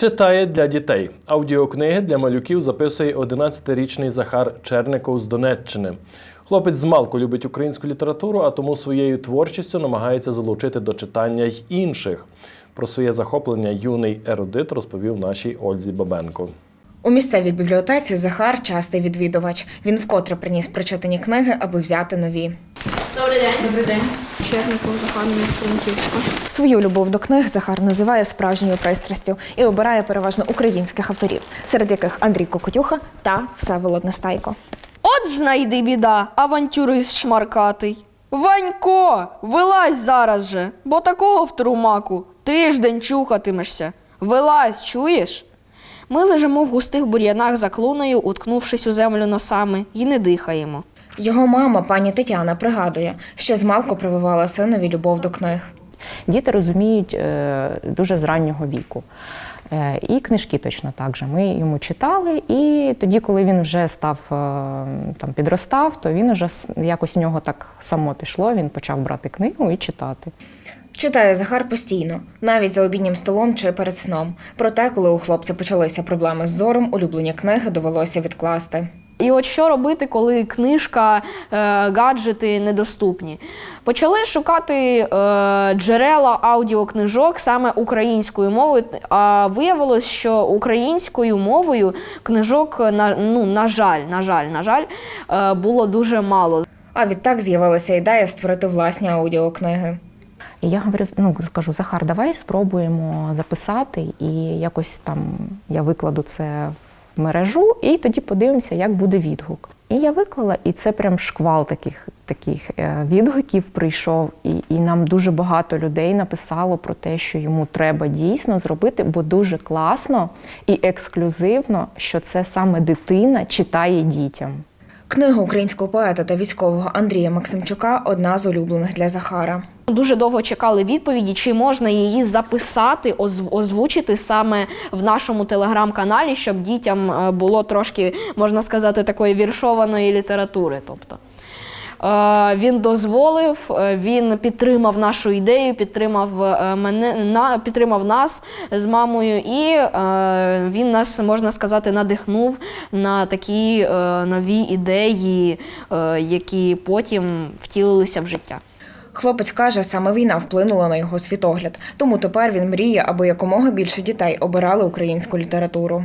Читає для дітей. Аудіокниги для малюків записує 11-річний Захар Черников з Донеччини. Хлопець змалку любить українську літературу, а тому своєю творчістю намагається залучити до читання й інших. Про своє захоплення юний ерудит розповів нашій Ользі Бабенко. У місцевій бібліотеці Захар частий відвідувач. Він вкотре приніс прочитані книги, аби взяти нові. Добрий день. Добрий день. Черников Захар Франківська. Свою любов до книг Захар називає справжньою пристрастю і обирає переважно українських авторів, серед яких Андрій Кокотюха та Всеволод Нестайко. От знайди біда, авантюрист шмаркатий. Ванько, вилазь зараз же, бо такого в трумаку тиждень чухатимешся. Вилазь, чуєш? Ми лежимо в густих бур'янах за клуною, уткнувшись у землю носами, і не дихаємо. Його мама, пані Тетяна, пригадує, що змалку прививала синові любов до книг. Діти розуміють е, дуже з раннього віку. Е, І книжки точно так же. Ми йому читали, і тоді, коли він вже став е, там підростав, то він уже якось в нього так само пішло. Він почав брати книгу і читати. Читає Захар постійно, навіть за обіднім столом чи перед сном. Проте, коли у хлопця почалися проблеми з зором, улюблені книги довелося відкласти. І от що робити, коли книжка, е, гаджети недоступні? Почали шукати е, джерела аудіокнижок саме українською мовою. А виявилось, що українською мовою книжок на, ну, на жаль, на жаль, на жаль, е, було дуже мало. А відтак з'явилася ідея створити власні аудіокниги. І я говорю, ну скажу, Захар, давай спробуємо записати, і якось там я викладу це в мережу, і тоді подивимося, як буде відгук. І я виклала, і це прям шквал таких таких е, відгуків прийшов. І, і нам дуже багато людей написало про те, що йому треба дійсно зробити, бо дуже класно і ексклюзивно, що це саме дитина читає дітям. Книга українського поета та військового Андрія Максимчука одна з улюблених для Захара. Дуже довго чекали відповіді, чи можна її записати, озвучити саме в нашому телеграм-каналі, щоб дітям е, було трошки, можна сказати, такої віршованої літератури. Тобто. Е, Він дозволив, е, він підтримав нашу ідею, підтримав е, мене на підтримав нас з мамою, і він нас можна сказати надихнув на такі нові ідеї, які потім втілилися в життя. Хлопець каже, саме війна вплинула на його світогляд, тому тепер він мріє, аби якомога більше дітей обирали українську літературу.